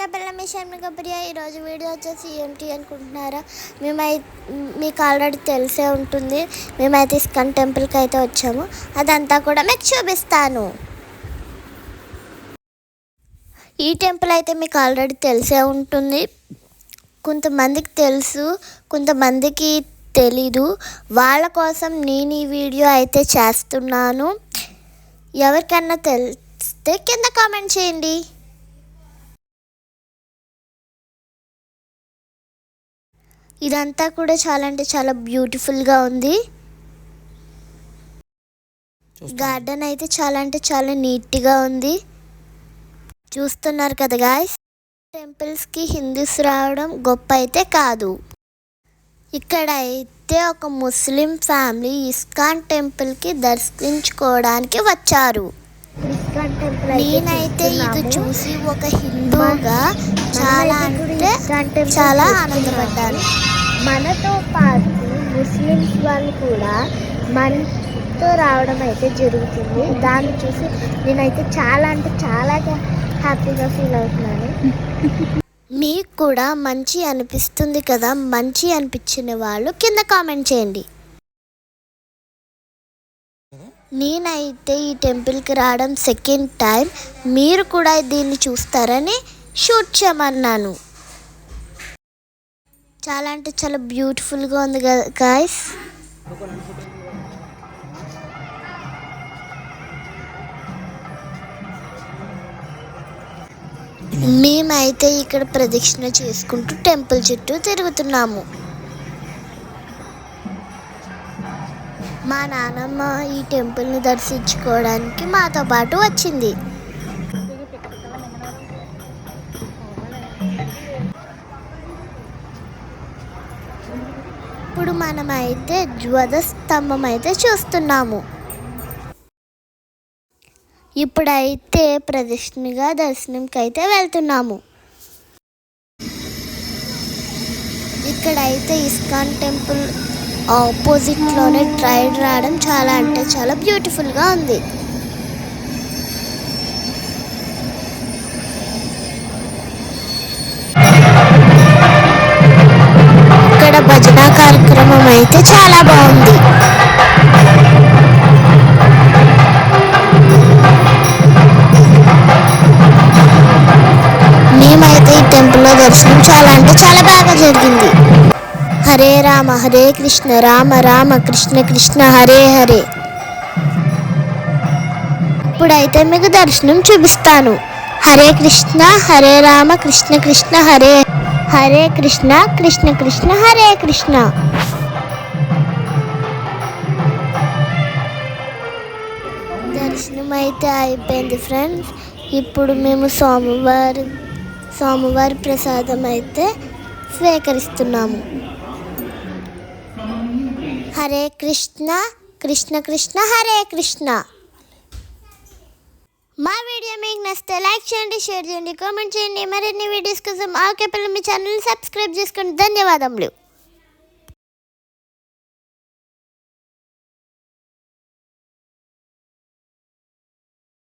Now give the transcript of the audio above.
RK పిల్ల మీ షర్మిక ప్రియ ఈరోజు video వచ్చేసి ఏంటి అనుకుంటున్నారా? మేమై మీకు ఆల్రెడీ తెలిసే ఉంటుంది. మేమైతే ఇస్కాన్ టెంపుల్కి అయితే వచ్చాము. అదంతా కూడా మీకు చూపిస్తాను. ఈ టెంపుల్ అయితే మీకు ఆల్రెడీ తెలిసే ఉంటుంది. కొంతమందికి తెలుసు కొంతమందికి తెలీదు. వాళ్ళ కోసం నేను ఈ వీడియో అయితే చేస్తున్నాను. ఎవరికన్నా తెలిస్తే కింద కామెంట్ చేయండి. ఇదంతా కూడా చాలా అంటే చాలా బ్యూటిఫుల్గా ఉంది. గార్డెన్ అయితే చాలా అంటే చాలా నీట్గా ఉంది. చూస్తున్నారు కదా గాయస్? టెంపుల్స్కి హిందూస్ రావడం గొప్ప అయితే కాదు. ఇక్కడ అయితే ఒక ముస్లిం ఫ్యామిలీ ఇస్కాన్ టెంపుల్కి దర్శించుకోవడానికి వచ్చారు. నేనైతే ఇది చూసి ఒక హిందూగా చాలా అంటే చాలా ఆనందపడ్డాను. మనతో పాటు ముస్లిమ్స్ వాళ్ళు కూడా మనతో రావడం అయితే జరుగుతుంది. దాన్ని చూసి నేనైతే చాలా అంటే చాలా హ్యాపీగా ఫీల్ అవుతున్నాను. మీకు కూడా మంచి అనిపిస్తుంది కదా? మంచి అనిపించిన వాళ్ళు కింద కామెంట్ చేయండి. నేనైతే ఈ టెంపుల్కి రావడం సెకండ్ టైం మీరు కూడా దీన్ని చూస్తారని షూట్ చేయమన్నాను. చాలా అంటే చాలా బ్యూటిఫుల్గా ఉంది కదా గాయస్ మేమైతే ఇక్కడ ప్రదక్షిణ చేసుకుంటూ టెంపుల్ చుట్టూ తిరుగుతున్నాము. మా నానమ్మ ఈ టెంపుల్ని దర్శించుకోవడానికి మాతో పాటు వచ్చింది. ఇప్పుడు మనమైతే ధ్వజస్తంభం అయితే చూస్తున్నాము. ఇప్పుడైతే ప్రదర్శనగా దర్శనంకి అయితే వెళ్తున్నాము. ఇక్కడైతే ఇస్కాన్ టెంపుల్ ఆపోజిట్లోనే ట్రైడ్ రావడం చాలా అంటే చాలా బ్యూటిఫుల్గా ఉంది. భజన కార్యక్రమం అయితే చాలా బాగుంది. మేమైతే ఈ టెంపుల్లో దర్శనం చాలా అంటే చాలా బాగా జరిగింది. హరే రామ హరే కృష్ణ రామ రామ కృష్ణ కృష్ణ హరే హరే. ఇప్పుడైతే మీకు దర్శనం చూపిస్తాను. హరే కృష్ణ హరే రామ కృష్ణ కృష్ణ హరే హరే కృష్ణ కృష్ణ కృష్ణ హరే కృష్ణ. దర్శనం అయితే అయిపోయింది ఫ్రెండ్స్. ఇప్పుడు మేము సోమవారం సోమవారి ప్రసాదం అయితే స్వీకరిస్తున్నాము. హరే కృష్ణ కృష్ణ కృష్ణ హరే కృష్ణ. మా వీడియో మీకు నచ్చితే లైక్ చేయండి షేర్ చేయండి కామెంట్ చేయండి. మరిన్ని వీడియోస్ కోసం ఆకే పిల్లలు మీ ఛానల్ సబ్స్క్రైబ్ చేసుకోండి ధన్యవాదములు.